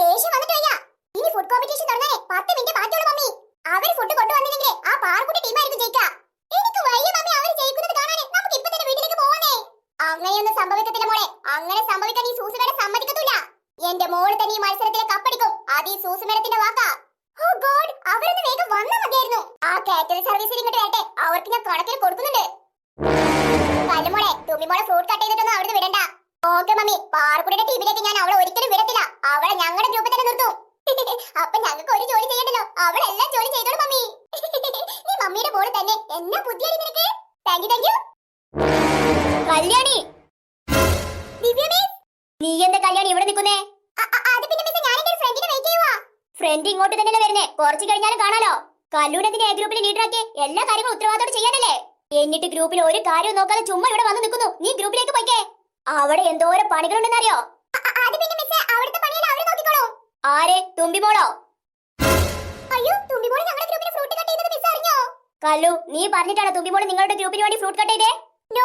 ദേഷ്യം വന്നിട്ട് വയ്യ. ഇനി ഫുഡ് കോമ്പറ്റീഷൻ തുടങ്ങാനേ പത്ത് മിനിറ്റ് ബാക്കിയുള്ളൂ മമ്മി. അവർ ഫുഡ് കൊണ്ടുവന്നില്ലെങ്കിൽ ആ പാർക്കുട്ടി ടീമായിരിക്കും ജയിക്കുക എനിക്ക് വയ്യ മമ്മി. അവർ ജയിക്കുന്നത് കാണാനേ. നമുക്ക് ഇപ്പൊ തന്നെ വീട്ടിലേക്ക് പോവാനേ അങ്ങനെയൊന്നും സംഭവിക്കത്തില്ല മോളെ. അങ്ങനെ സംഭവിക്കാൻ ഈ സൂസനോട് സമ്മതിക്കത്തില്ല. എന്റെ മോൾ തന്നെ ഈ മത്സരത്തിലെ കപ്പടിക്കും. അത് ഈ സൂസമരത്തിന്റെ വാക്കാ. ഓ ഗോഡ് അവരൊന്ന് വേഗം വന്നാ മതിയായിരുന്നു. ആ കാറ്ററിംഗ് സർവീസിൽ ഇങ്ങോട്ട് വരട്ടെ അവർക്ക് ഞാൻ കണക്കിൽ കൊടുക്കുന്നുണ്ട്. കല്ലുമോളെ തുമ്മിമോളെ ഫ്രൂട്ട് കട്ട് ചെയ്തിട്ടൊന്നും അവിടുന്ന് വിടണ്ട. ഓക്കെ മമ്മി പാർക്കുടിയുടെ ടീമിലേക്ക് ഞാൻ അവളെ ഒരിക്കലും വിടത്തില്ല. അവളെ ഞങ്ങളുടെ ഗ്രൂപ്പിൽ തന്നെ നിർത്തും. അപ്പൊ ഞങ്ങൾക്ക് ഒരു ജോലി ചെയ്യണ്ടല്ലോ. അവളെല്ലാം ജോലി ചെയ്തോളൂ മമ്മി. നീ മമ്മിയുടെ പോലെ തന്നെ. എന്നാ ബുദ്ധിയാണ് നിനക്ക്? Thank you thank you Kalyani. നീ എന്താ കല്യാണി ഇവിടെ നിൽക്കുന്നേ? അത് പിന്നെ ഞാൻ എന്റെ ഫ്രണ്ടിനെ വെയിറ്റ് ചെയ്യുവാ. ഫ്രണ്ട് ഇങ്ങോട്ട് തന്നെയല്ലേ വരുന്നേ? കുറച്ച് കഴിഞ്ഞാലും കാണാലോ? കല്ലൂരത്തിന്റെ എ ഗ്രൂപ്പിൽ ലീഡറാക്കി എല്ലാ കാര്യങ്ങളും ഉത്തരവാദിത്തോടെ ചെയ്യാനല്ലേ? എന്നിട്ട് ഗ്രൂപ്പിൽ ഒരു കാര്യം നോക്കാതെ ചുമ്മാ ഇവിടെ വന്ന് നിൽക്കുന്നു. നീ ഗ്രൂപ്പിലേക്ക് പോയിക്കേ. അവിടെ എന്തോരം പണികളുണ്ടെന്നറിയോ? ആരെ? തുമ്പിമോളോ? അയ്യോ ഞങ്ങളുടെ ഫ്രൂട്ട് കട്ട് മിസ് അറിഞ്ഞോ? കല്ലു നീ പറഞ്ഞിട്ടാണ് തുമ്പിമോൾ നിങ്ങളുടെ ഗ്രൂപ്പിന് വേണ്ടി ഫ്രൂട്ട് കട്ട് ചെയ്തേ? നോ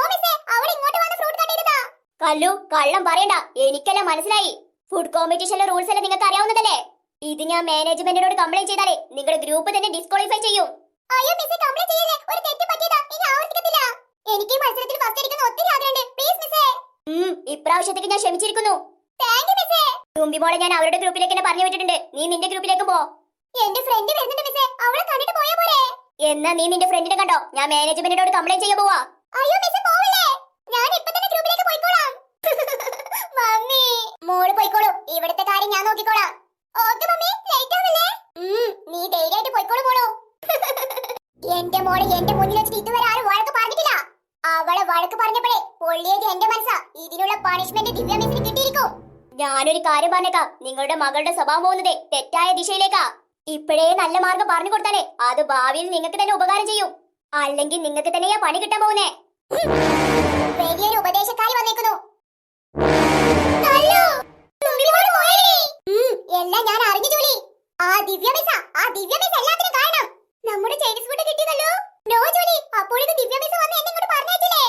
ഇങ്ങോട്ട് ഫ്രൂട്ട് കട്ട് ചെയ്തതാ. കല്ലു കള്ളം പറയണ്ട. എനിക്കെല്ലാം മനസ്സിലായി. ഫുഡ് കോമ്പറ്റീഷനിലെ റൂൾസ് എല്ലാം നിങ്ങൾക്ക് അറിയാവുന്നതല്ലേ? ഇത് ഞാൻ മാനേജ്മെന്റിനോട് കംപ്ലൈന്റ് ചെയ്താലേ നിങ്ങളുടെ ഗ്രൂപ്പ് തന്നെ ഡിസ്ക്വാളിഫൈ ചെയ്യും. അയ്യോ കംപ്ലൈന്റ് ചെയ്യല്ലേ? ഒരു തെറ്റ് പറ്റിയതാ. ഇനി എനിക്ക് മത്സരത്തിൽ ഒത്തിരി ആഗ്രഹമുണ്ട്. പ്ലീസ് മിസ്സേ ഇപ്രാവശ്യത്തേക്ക് ഞാൻ ക്ഷമിച്ചിരിക്കുന്നു. തുമ്പി മോളെ ഞാൻ അവരുടെ ഗ്രൂപ്പിലേക്ക് തന്നെ പറഞ്ഞു വിട്ടിട്ടുണ്ട്. നീ നിന്റെ ഗ്രൂപ്പിലേക്ക് പോ. എന്റെ ഫ്രണ്ട് വരുന്നുണ്ട് മിസ്സേ അവളെ കണ്ടിട്ട് പോയാ പോരെ. എന്നാ നീ നിന്റെ ഫ്രണ്ടിനെ കണ്ടോ? ഞാൻ മാനേജ്മെന്റിനോട് കംപ്ലൈന്റ് ചെയ്യാൻ പോവാ. അയ്യോ മിസ്സേ പോവില്ലേ? ഞാൻ ഇപ്പൊ തന്നെ ഗ്രൂപ്പിലേക്ക് പോയിക്കോളാം. മമ്മി. മോൾ പോയിക്കോളൂ. ഇവിടുത്തെ കാര്യം ഞാൻ നോക്കിക്കോളാം ഓക്കെ മമ്മി ലേറ്റ് ആവില്ലേ ഉം, നീ ധൈര്യമായിട്ട് പോയിക്കോളൂ മോളൂ എന്റെ മോളെ എന്റെ മുന്നിൽ വെച്ചിട്ട് ഇതുവരെ ആരും വഴക്ക് പറഞ്ഞിട്ടില്ല അവളെ വഴക്ക് പറഞ്ഞപ്പോഴേ പൊള്ളിയത് എന്റെ മനസ്സാ ഇതിനുള്ള പണിഷ്മെന്റ് ദിവ്യ മിസ്സിന് കിട്ടിയിരിക്കും. ഞാനൊരു കാര്യം പറഞ്ഞേക്കാം. നിങ്ങളുടെ മകളുടെ സ്വഭാവം പോകുന്നത് തെറ്റായ ദിശയിലേക്കാ. ഇപ്പോഴേ നല്ല മാർഗം പറഞ്ഞു കൊടുത്താലേ അത് ഭാവിയിൽ നിങ്ങൾക്ക് തന്നെ ഉപകാരം ചെയ്യും. അല്ലെങ്കിൽ നിങ്ങൾക്ക് തന്നെയാ പണി കിട്ടാൻ പോകുന്നേ. വലിയൊരു ഉപദേശക്കാരി വന്നേക്കുന്നു. എല്ലാം ഞാൻ അറിഞ്ഞു ജോലി. ആ ദിവ്യ മിസ ആ ദിവ്യ മിസ് എല്ലാത്തിനും കാരണം നമ്മുടെ ചൈനീസ് ഫുഡ് കിട്ടിയതല്ലോ നോ ജോലി അപ്പോഴേക്ക് ദിവ്യ മിസ് വന്ന് എന്നെ ഇങ്ങോട്ട് പറഞ്ഞയച്ചില്ലേ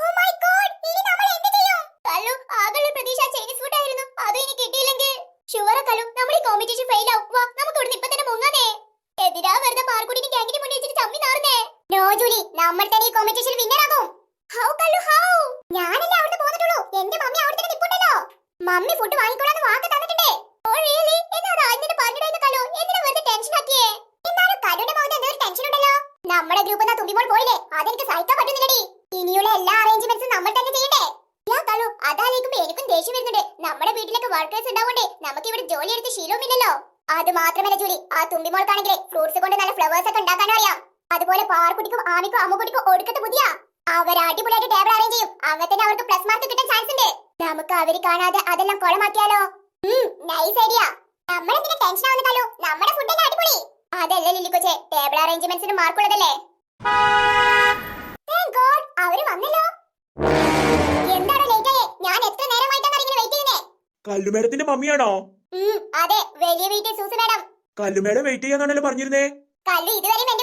ഓ മൈ ഗോഡ് ഇനി നമ്മൾ എന്ത് ചെയ്യും കല്ലു ആകെയുള്ള പ്രതീക്ഷ ചൈനീസ് ഫുഡ് ആയിരുന്നു അത് ഇനി കിട്ടിയില്ലെങ്കിൽ ഷുവർ കല്ലു നമ്മൾ ഈ കോമ്പറ്റീഷൻ ഫെയിൽ ആവും വാ നമുക്ക് ഇവിടുന്ന് ഇപ്പൊ തന്നെ മുങ്ങാനേ എതിരാ വെറുതെ പാർക്കുടിന് ഗ്യാങ്ങിന് മുന്നിൽ വെച്ചിട്ട് ചമ്മി നാറുന്നേ നോ ജോലി നമ്മൾ തന്നെ ഈ കോമ്പറ്റീഷൻ വിന്നർ ആകും ഹൗ കല്ലു ഹൗ. ഞാനല്ലേ അവിടുന്ന് പോന്നിട്ടുള്ളൂ. എന്റെ മമ്മി അവിടെ തന്നെ നിൽപ്പുണ്ടല്ലോ മമ്മി ഫുഡ് വാങ്ങിക്കോളാന്ന് വാക്ക് തന്നിട്ടുണ്ടേ. ഓ റിയലി എന്നാ ആദ്യം പറഞ്ഞിടായിരുന്നു കല്ലു? എന്തിനാ വെറുതെ ടെൻഷൻ ആക്കിയേ? എന്നാലും കല്ലുടെ മുഖത്ത് എന്തോ ഒരു ടെൻഷൻ ഉണ്ടല്ലോ. നമ്മുടെ ഗ്രൂപ്പ് എന്നാ തുമ്പിപ്പോൾ പോയില്ലേ? അതെനിക്ക് സഹിക്കാൻ പറ്റുന്നില്ലടി. ഇനിയുള്ള എല്ലാ അറേഞ്ച്മെന്റ്സും നമ്മൾ തന്നെ ചെയ്യണ്ടേ? യാ കല്ലു അതാലോചിക്കുമ്പോ എനിക്കും ദേഷ്യം വരുന്നുണ്ട്. നമ്മുടെ വീട്ടിലൊക്കെ വർക്കേഴ്സ് ഉണ്ടാവണ്ടേ നമുക്ക് ഇവിടെ ജോലി എടുത്ത് ശീലവുമില്ലല്ലോ. അത് മാത്രമല്ല ജോലി ആ തുമ്പിമോൾക്കാണെങ്കിൽ ഫ്രൂട്ട്സ് കൊണ്ട് നല്ല ഫ്ലവേഴ്സ് ഒക്കെ ഉണ്ടാക്കാനും അറിയാം. അതുപോലെ പാർക്കുട്ടിക്കും ആമിക്കും അമ്മുക്കുട്ടിക്കും ഒടുക്കത്തെ ബുദ്ധിയാ അവർ അടിപൊളിയായിട്ട് ടേബിൾ അറേഞ്ച് ചെയ്യും. അങ്ങനെ തന്നെ അവർക്ക് പ്ലസ് മാർക്ക് കിട്ടാൻ ചാൻസ് ഉണ്ട്. നമുക്ക് അവർ കാണാതെ അതെല്ലാം കുളമാക്കിയാലോ? നൈസ് ഐഡിയ നമ്മളെന്തിനാ ടെൻഷൻ ആവുന്നല്ലോ നമ്മുടെ ഫുഡ് എല്ലാം അടിപൊളി. അതല്ലേ ലില്ലി കൊച്ചേ ടേബിൾ അറേഞ്ച്മെന്റ്സിന് മാർക്കുള്ളതല്ലേ അവർ വന്നല്ലോ. എന്താണ് ലേറ്റ് ആയേ? ഞാൻ എത്ര നേരമായിട്ടാണ് ഇങ്ങനെ വെയിറ്റ് ചെയ്യുന്നേ? കല്ലുമേടത്തിന്റെ മമ്മിയാണോ? അതെ വലിയ വീട്ടിൽ സൂസു മാഡം. കല്ലുമേടം വെയിറ്റ് ചെയ്യാന്നാണല്ലോ പറഞ്ഞിരുന്നേ. കല്ലു ഉണ്ടായിരുന്നു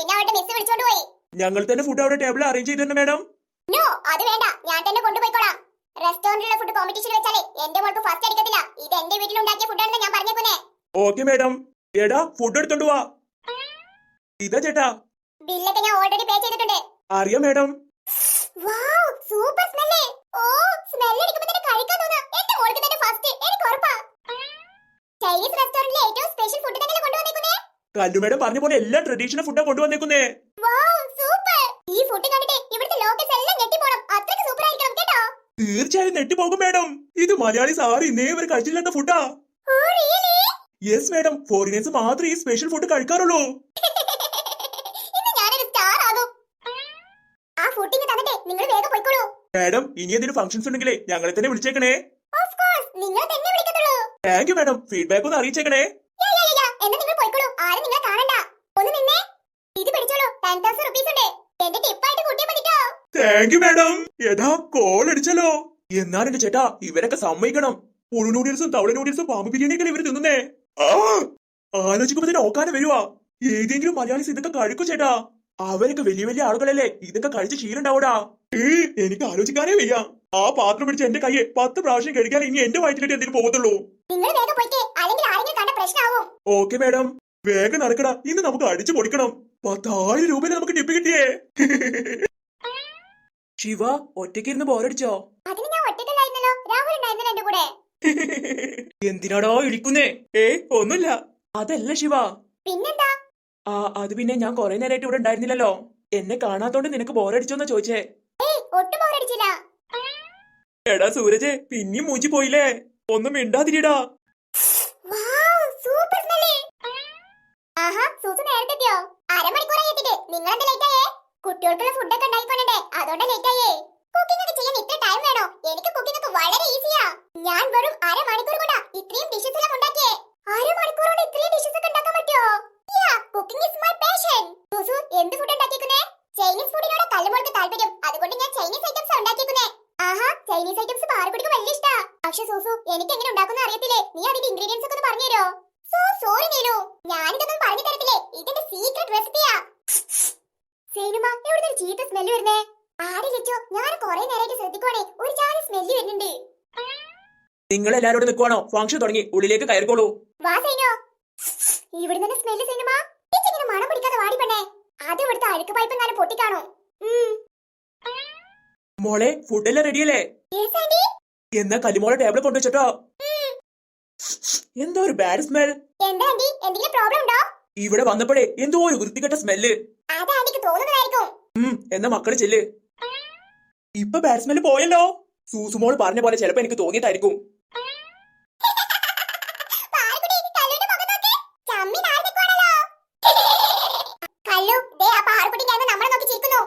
പിന്നെ അവരുടെ മിസ് വിളിച്ചോണ്ട് പോയി. ഞങ്ങൾ തന്നെ ഫുഡ് അവിടെ ടേബിൾ അറേഞ്ച് ചെയ്തിട്ടുണ്ട് മാഡം നോ അത് വേണ്ട. ഞാൻ തന്നെ കൊണ്ടുപോയിക്കോളാം റെസ്റ്റോറന്റിലെ ഫുഡ് കോമ്പറ്റീഷൻ വെച്ചാലേ എന്റെ മോൾക്ക് ഫസ്റ്റ് അടിക്കത്തില്ല. ഇത് എന്റെ വീട്ടിൽ ഉണ്ടാക്കിയ ഫുഡാണെന്ന് ഞാൻ പറഞ്ഞേക്കുന്നേ. ഓക്കെ മാഡം എടാ ഫുഡ് എടുത്തോണ്ട് വാ ഇതാ ചേട്ടാ. ബില്ലൊക്കെ ഞാൻ ഓൾറെഡി പേ ചെയ്തിട്ടുണ്ട്. അറിയാം മാഡം വാവ് സൂപ്പർ സ്മെല്ലേ ഓ സ്മെല്ല് അടിക്കുമ്പോൾ തന്നെ കഴിക്കാൻ തോന്നാ എന്റെ മോൾക്ക് തന്നെ ഫസ്റ്റ് എനിക്ക് ഉറപ്പാ ചൈനീസ് റെസ്റ്റോറന്റിലെ ഏറ്റവും സ്പെഷ്യൽ ഫുഡ് തന്നെ കൊണ്ടുവന്നേക്കുന്നേ കല്ലുമേടം പറഞ്ഞ പോലെ എല്ലാ ട്രഡീഷണൽ ഫുഡാ കൊണ്ടുവന്നേക്കുന്നേ. ഈ ഫുഡ് കണ്ടിട്ട് ഇവിടുത്തെ ലോക്കൽസ് എല്ലാം ഞെട്ടിപ്പോണം. അത്രയ്ക്ക് സൂപ്പർ ആയിരിക്കണം കേട്ടോ. തീർച്ചയായും നെട്ടിപ്പോകും മേഡം ഇത് മലയാളി സാറി ഇന്നേ വരെ കഴിച്ചില്ലാത്ത ഫുഡാ യെസ് മാഡം ഫോറിനേഴ്സ് മാത്രമേ ഈ സ്പെഷ്യൽ ഫുഡ് കഴിക്കാറുള്ളൂ. മേഡം ഇനി എന്തെങ്കിലും ഫംഗ്ഷൻസ് ഉണ്ടെങ്കിലേ ഞങ്ങളെ തന്നെ വിളിച്ചേക്കണേ. താങ്ക് യു മാഡം ഫീഡ്ബാക്ക് ഒന്ന് അറിയിച്ചേക്കണേ യാ, യാ, യാ, യാ. എന്നാ നിങ്ങൾ പോയിക്കോളൂ ആരും നിങ്ങളെ കാണണ്ട ഒന്ന് നിന്നേ ഇത് പിടിച്ചോളൂ ടെൻ തൗസൻഡ് റുപ്പീസ് ഉണ്ട് എന്റെ ടിപ്പായിട്ട് കൂട്ടിയാ മതിട്ടോ താങ്ക് യു മാഡം എടാ കോൾ അടിച്ചല്ലോ. എന്നാലും എന്റെ ചേട്ടാ ഇവരൊക്കെ സമ്മതിക്കണം. പുഴു നൂഡിൽസും തവള നൂഡിൽസും പാമ്പ് ബിരിയാണിയൊക്കെ ഇവർ തിന്നുന്നേ? ആലോചിക്കുമ്പോ തന്നെ ഓക്കാനെ വരുവാ. ഏതെങ്കിലും മലയാളീസ് ഇതൊക്കെ കഴിക്കും ചേട്ടാ. അവരൊക്കെ വലിയ വലിയ ആളുകളല്ലേ ഇതൊക്കെ കഴിച്ച് ശീലുണ്ടാവൂടാ ഏ എനിക്ക് ആലോചിക്കാനേ വയ്യ. ആ പാത്രം പിടിച്ച് എന്റെ കയ്യെ പത്ത് പ്രാവശ്യം കഴിക്കാൻ ഇനി എന്റെ വയറ്റിലിട്ട് എന്തിനു പോകത്തുള്ളൂ. ഓക്കെ മാഡം വേഗം നടക്കടാ. ഇന്ന് നമുക്ക് അടിച്ചു പൊടിക്കണം പത്തായിരം രൂപ നമുക്ക് ടിപ്പ് കിട്ടിയേ? ശിവ ബോറടിച്ചോ ഉണ്ടായിരുന്നു എന്റെ കൂടെ. എന്തിനാടോ ഇടിക്കുന്നേ? ഏ ഒന്നുമില്ല. അതല്ല ശിവ. പിന്നെന്താ? ആ അത് പിന്നെ ഞാൻ കൊറേ നേരമായിട്ട് ഇവിടെ ഉണ്ടായിരുന്നില്ലല്ലോ. എന്നെ കാണാത്തോണ്ട് നിനക്ക് ബോറടിച്ചോന്നാ ചോദിച്ചേ. എടാ സൂരജ് പിന്നെയും മൂഞ്ചി പോയില്ലേ? ഒന്നും മിണ്ടാതിരിടാ വാവ് സൂപ്പർ സ്മെല്ല് ആഹാ സൂസു നേരത്തെ എത്തിയോ അരമണിക്കൂറായി എത്തിയിട്ട് നിങ്ങൾ എന്താ ലേറ്റ് ആയേ? കുട്ടികൾക്കുള്ള ഫുഡ് ഒക്കെ ഉണ്ടായിക്കൊണ്ടേ അതുകൊണ്ട് ലേറ്റ് ആയേ. കുക്കിംഗ് ഒക്കെ ചെയ്യാൻ ഇത്ര ടൈം വേണോ? എനിക്ക് കുക്കിംഗ് ഒക്കെ വളരെ ഈസിയാ ഞാൻ വെറും അരമണിക്കൂർ കൊണ്ടാ ഇത്രയും ഡിഷസ് എല്ലാം ഉണ്ടാക്കിയേ അരമണിക്കൂർ കൊണ്ട് ഇത്രയും ഡിഷസ് ഒക്കെ ഉണ്ടാക്കാൻ പറ്റുമോ yeah cooking is my passion Susu എന്ത് ഫുഡ് ഉണ്ടാക്കിയേക്കുന്നേ ചൈനീസ് ഫുഡിനോട് കല്ലുമോൾക്ക് താല്പര്യം അതുകൊണ്ട് ഞാൻ ചൈനീസ് ഐറ്റംസ് ഉണ്ടാക്കിയേക്കുന്നേ ആഹാ ചൈനീസ് ഐറ്റംസ് പാറക്കുട്ടിക്ക് വലിയ ഇഷ്ടാ പക്ഷെ സൂസു എനിക്ക് എങ്ങനെ ഉണ്ടാക്കുന്ന അറിയത്തില്ലേ നീ അതിന്റെ ഇൻഗ്രീഡിയൻസ് ഒക്കെ ഒന്ന് പറഞ്ഞുതരോ സോ സോറി നീലു ഞാനിതൊന്നും പറഞ്ഞു തരത്തില്ലേ ഇതിന്റെ സീക്രട്ട് റെസിപ്പിയാ സേനുമ എവിടെ ഒരു ചീത്ത സ്മെല്ല് വരുന്നേ ആടി ലിച്ചോ ഞാൻ കുറെ നേരമായിട്ട് ശ്രദ്ധിക്കുവാണേ ഒരു ജാതി സ്മെല്ല് വരുന്നുണ്ട് നിങ്ങൾ എല്ലാരോടും നിൽക്കുവാണോ? ഫംഗ്ഷൻ തുടങ്ങി. ഉള്ളിലേക്ക് കയറിക്കോളൂ. വാ സൈനോ ഇവിടെ തന്നെ സ്മെല്ല് സൈനുമ ഇങ്ങനെ മണം പിടിക്കാതെ വാടി പെണ്ണേ. അത് ഇവിടുത്തെ അഴുക്ക് പൈപ്പ് എങ്ങാനും പൊട്ടിക്കാണോ? മോളെ ഫുഡെല്ലാം റെഡിയല്ലേ. എന്നാ കലിമോളെ ടേബിൾ കൊണ്ടുവച്ചോ എന്തോ ഒരു ബാഡ് സ്മെൽ എന്താ ആന്റി? എന്തെങ്കിലും പ്രോബ്ലം ഉണ്ടോ? ഇവിടെ വന്നപ്പോഴേ എന്തോ ഒരു വൃത്തികെട്ട സ്മെല്ല് അത് ആന്റിക്ക് തോന്നുന്നതായിരിക്കും. എന്നാ മക്കൾ ചെല്ല്. ഇപ്പൊ ബാഡ് സ്മെല്ല് പോയല്ലോ. സൂസുമോൾ പറഞ്ഞ പോലെ ചിലപ്പോ എനിക്ക് തോന്നിയിട്ടായിരിക്കും പാറക്കുട്ടി, കല്ലുവിന്റെ മുഖം നോക്ക്. ചമ്മി നാറി നിൽക്കുവാണല്ലോ. കല്ലു, ദേ ആ പാറക്കുട്ടി ഞാൻ നമ്മളെ നോക്കി ചിരിക്കുന്നു.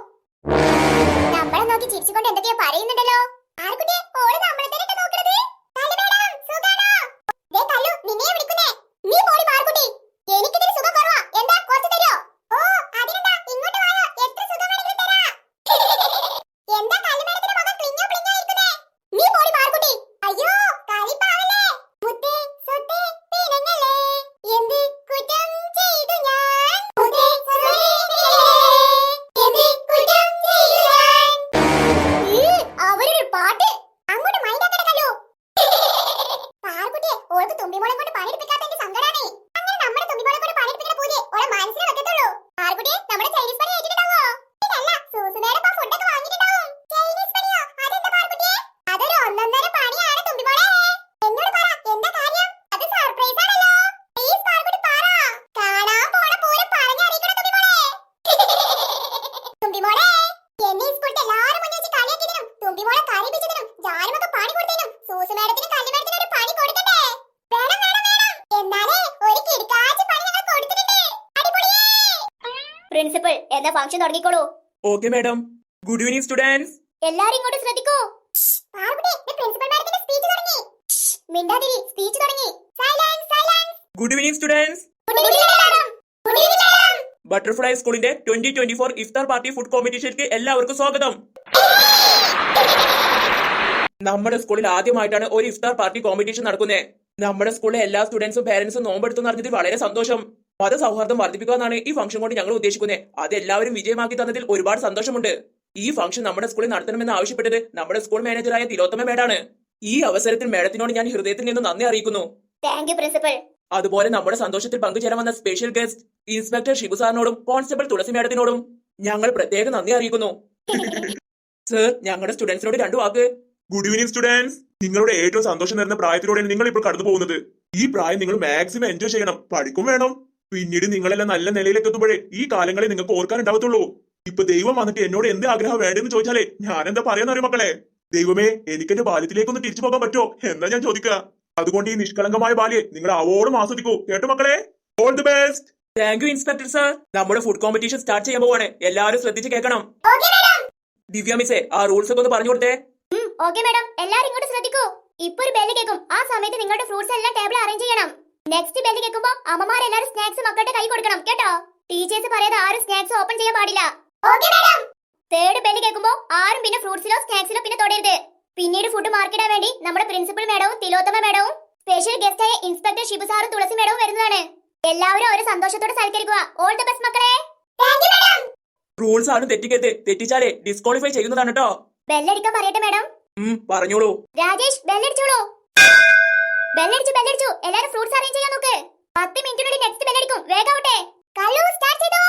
നമ്മളെ നോക്കി ചിരിച്ചുകൊണ്ട് എന്തൊക്കെയോ പറയുന്നുണ്ടല്ലോ. പാറക്കുട്ടി, ഓൾ നമ്മളെ തന്നെയാ നോക്കണത്. കല്ലു മേഡം, സുഖാണോ? ദേ കല്ലു, നിന്നെയാ വിളിക്കുന്നേ. നീ പോടി പാറക്കുട്ടി. എനിക്കിതിന് സുഖം കുറവാ. എന്താ, കുറച്ച് തരുവോ? ഓ, അതിനെന്താ, ഇങ്ങോട്ട് വായോ. എത്ര സുഖം വേണമെങ്കിലും തരാം. എന്താ കല്ലു മേഡത്തിന്റെ മുഖം ക്ലിഞ്ഞോ പ്ലിഞ്ഞോ ഇരിക്കുന്നേ? നീ പോടി പാറക്കുട്ടി. അയ്യോ, കളിപ്പാവല്ലേ. മുത്തേ, സ്വത്തേ, പിണങ്ങല്ലേ. എന്ത് കുറ്റം ചെയ്തു ഞാൻ? മുത്തേ, സ്വത്തേ, എന്ത് കുറ്റം ചെയ്തു ഞാൻ? ഈ, അവരൊരു പാട്ട് അങ്ങോട്ട് മൈൻഡാക്കണ്ട കല്ലു. പാറുക്കുട്ടിയെ, ഓൾക്ക് തുമ്പിമോളെ കൊണ്ട് പണിയെടുപ്പിക്കാത്തതിന്റെ സങ്കടാണേ. അങ്ങനെ നമ്മുടെ തുമ്പിമോളെ കൊണ്ട് പണിയെടുപ്പിക്കുന്ന പൂതി ഓളെ മനസ്സിൽ വെക്കത്തുള്ളൂ. പാറുക്കുട്ടിയെ, നമ്മുടെ ചൈനീസ് പണി ഏറ്റിട്ടുണ്ടാവോ? ഇതല്ല, സൂസുമേടെ ഒപ്പം ഫുഡൊക്കെ വാങ്ങിയിട്ടുണ്ടാവും. ചൈനീസ് പണിയോ? അതെന്താ പാറുക്കുട്ടിയെ? അതൊരു ഒന്നൊന്നര പണിയാണ് തുമ്പിമോളെ. എന്നോട് പറ, എന്താ കാര്യം? അത് സർപ്രൈസ് ആണല്ലോ. പ്ലീസ് പാറുക്കുട്ടി പറ. കാണാൻ പോണ പൂരം പറഞ്ഞറിയിക്കണം തുമ്പിമോളെ. തുമ്പിമോളെ, എന്നെ ഈ സ്കൂളിൽ എല്ലാവരും മുന്നിൽ വെച്ച് കളിയാക്കിയതിനും, തുമ്പിമോളെ കരയിപ്പിച്ചതിനും, ജാനുമൊക്കെ പണി കൊടുത്തതിനും, സൂസു മേഡത്തിനും കല്ലു മേഡത്തിനും ഒരു പണി കൊടുക്കണ്ടേ? വേണം, വേണം, വേണം. എന്നാലേ ഒരു കിടുക്കാച്ചി പണി ഞങ്ങൾ കൊടുത്തിട്ടുണ്ട്. അടിപൊളിയേ. പ്രിൻസിപ്പൽ എന്ന function തുടങ്ങിക്കോളൂ. Okay madam good evening students എല്ലാരും ഇങ്ങോട്ട് ശ്രദ്ധിക്കൂ. മിണ്ടാതിരി സ്പീച്ച് തുടങ്ങി. Silence silence good evening students butterfly സ്കൂളിന്റെ ട്വന്റി ട്വന്റി ഫോർ ഇഫ്താർ പാർട്ടി ഫുഡ് കോമ്പറ്റീഷനിലേക്ക് എല്ലാവർക്കും സ്വാഗതം. നമ്മുടെ സ്കൂളിൽ ആദ്യമായിട്ടാണ് ഒരു ഇഫ്താർ പാർട്ടി കോമ്പറ്റീഷൻ നടക്കുന്നത് നമ്മുടെ സ്കൂളിലെ എല്ലാ സ്റ്റുഡൻസും പേരൻസും നോമ്പെടുത്തു അറിഞ്ഞതിൽ വളരെ സന്തോഷം. മതസൗഹാർദ്ദം വർദ്ധിപ്പിക്കാന്നാണ് ഈ ഫംഗ്ഷൻ കൊണ്ട് ഞങ്ങൾ ഉദ്ദേശിക്കുന്നത് അത് എല്ലാവരും വിജയമാക്കി തന്നതിൽ ഒരുപാട് സന്തോഷമുണ്ട്. ഈ ഫംഗ്ഷൻ നമ്മുടെ സ്കൂളിൽ നടത്തണമെന്ന് ആവശ്യപ്പെട്ടത് നമ്മുടെ സ്കൂൾ മാനേജറായ തിലോത്തമ മേഡാണ് ഈ അവസരത്തിൽ മേഡത്തിനോട് ഞാൻ ഹൃദയത്തിൽ നിന്ന് നന്ദി അറിയിക്കുന്നു. താങ്ക് യു പ്രിൻസിപ്പൽ അതുപോലെ നമ്മുടെ സന്തോഷത്തിൽ പങ്കുചേരാൻ വന്ന സ്പെഷ്യൽ ഗസ്റ്റ് ഇൻസ്പെക്ടർ ഷിബു സാറിനോടും കോൺസ്റ്റബിൾ തുളസി മേഡത്തിനോടും ഞങ്ങൾ പ്രത്യേക നന്ദി അറിയിക്കുന്നു. സർ ഞങ്ങളുടെ സ്റ്റുഡൻസിനോട് രണ്ടു വാക്ക്. ഗുഡ് ഈവനിങ് സ്റ്റുഡൻസ് നിങ്ങളുടെ ഏറ്റവും സന്തോഷം നിറഞ്ഞ പ്രായത്തിലൂടെയാണ് നിങ്ങൾ ഇപ്പോൾ കടന്നു പോകുന്നത് ഈ പ്രായം നിങ്ങൾ മാക്സിമം എൻജോയ് ചെയ്യണം. പഠിക്കും വേണം. പിന്നീട് നിങ്ങളെല്ലാം നല്ല നിലയിലേക്ക് എത്തുമ്പോഴേ ഈ കാലങ്ങളെ നിങ്ങൾക്ക് ഓർക്കാൻ ഉണ്ടാവത്തുള്ളൂ ഇപ്പൊ ദൈവം വന്നിട്ട് എന്നോട് എന്ത് ആഗ്രഹം വേണ്ടെന്ന് ചോദിച്ചാലേ ഞാൻ എന്താ പറയാന്നറിയോ മക്കളെ? ദൈവമേ എനിക്ക് എന്റെ ബാല്യത്തിലേക്കൊന്ന് തിരിച്ചു പോകാൻ പറ്റുമോ എന്നാ ഞാൻ ചോദിക്കുക. അതുകൊണ്ട് ഈ നിഷ്കളങ്കമായ ബാല്യെ നിങ്ങൾ അവോടും ആസ്വദിക്കൂ. കേട്ടോ മക്കളെ? All the best thank you inspector sir നമ്മുടെ ഫുഡ് കോമ്പറ്റീഷൻ സ്റ്റാർട്ട് ചെയ്യാൻ പോവാണ്. എല്ലാവരും ശ്രദ്ധിച്ച് കേൾക്കണം. ഓക്കേ മാഡം ദിവ്യ മിസ്സേ ആ റൂൾസ് ഒക്കെ ഒന്ന് പറഞ്ഞു കൊടുത്തേ. ഓക്കെ മാഡം എല്ലാരും ഇങ്ങോട്ട് ശ്രദ്ധിക്കൂ. ഇപ്പൊ ഒരു ബെല്ല് കേൾക്കും. ആ സമയത്ത് നിങ്ങളുടെ ഫ്രൂട്ട്സ് എല്ലാം ടേബിൾ അറേഞ്ച് ചെയ്യണം. നെക്സ്റ്റ് ബെല്ല് കേൾക്കുമ്പോ അമ്മമാരെല്ലാരും സ്നാക്സ് മക്കളുടെ കൈ കൊടുക്കണം കേട്ടോ? ടീച്ചേഴ്സ് പറയാതെ ആരും സ്നാക്സ് ഓപ്പൺ ചെയ്യാൻ പാടില്ല. ഓക്കേ മാഡം തേർഡ് ബെല്ല് കേൾക്കുമ്പോ ആരും പിന്നെ ഫ്രൂട്ട്സിലോ സ്നാക്സിലോ പിന്നെ തൊടരുത്. പിന്നീട് ഫുഡ് മാർക്കിടാൻ വേണ്ടി നമ്മുടെ പ്രിൻസിപ്പൽ മേഡവും തിലോത്തമ മേഡവും സ്പെഷ്യൽ ഗസ്റ്റ് ആയ ഇൻസ്പെക്ടർ ഷിബു സാറും തുളസി മേഡവും വരുന്നതാണ്. എല്ലാവരും ഒരു സന്തോഷത്തോടെ സൽക്കരിക്കുക. ഓൾ ദ ബെസ്റ്റ് മക്കളെ. താങ്ക്യൂ മാഡം റൂൾസ് ആണ് തെറ്റിക്കരുത്. തെറ്റിച്ചാലേ ഡിസ്ക്വാളിഫൈ ചെയ്യുന്നതാണ് കേട്ടോ. ബെല്ലടിക്കാൻ പറയട്ടെ മാഡം ഉം പറഞ്ഞോളൂ. രാജേഷ് ബെല്ലടിച്ചോളൂ ബെല്ലടിച്ചു ബെല്ലടിച്ചു. എല്ലാരും ഫ്രൂട്ട്സ് അറേഞ്ച് ചെയ്യാൻ നോക്ക്. പത്ത് മിനിറ്റിനുള്ളിൽ നെക്സ്റ്റ് ബെല്ലടിക്കും വേഗം ആവട്ടെ. കല്ലു സ്റ്റാർട്ട് ചെയ്തോ.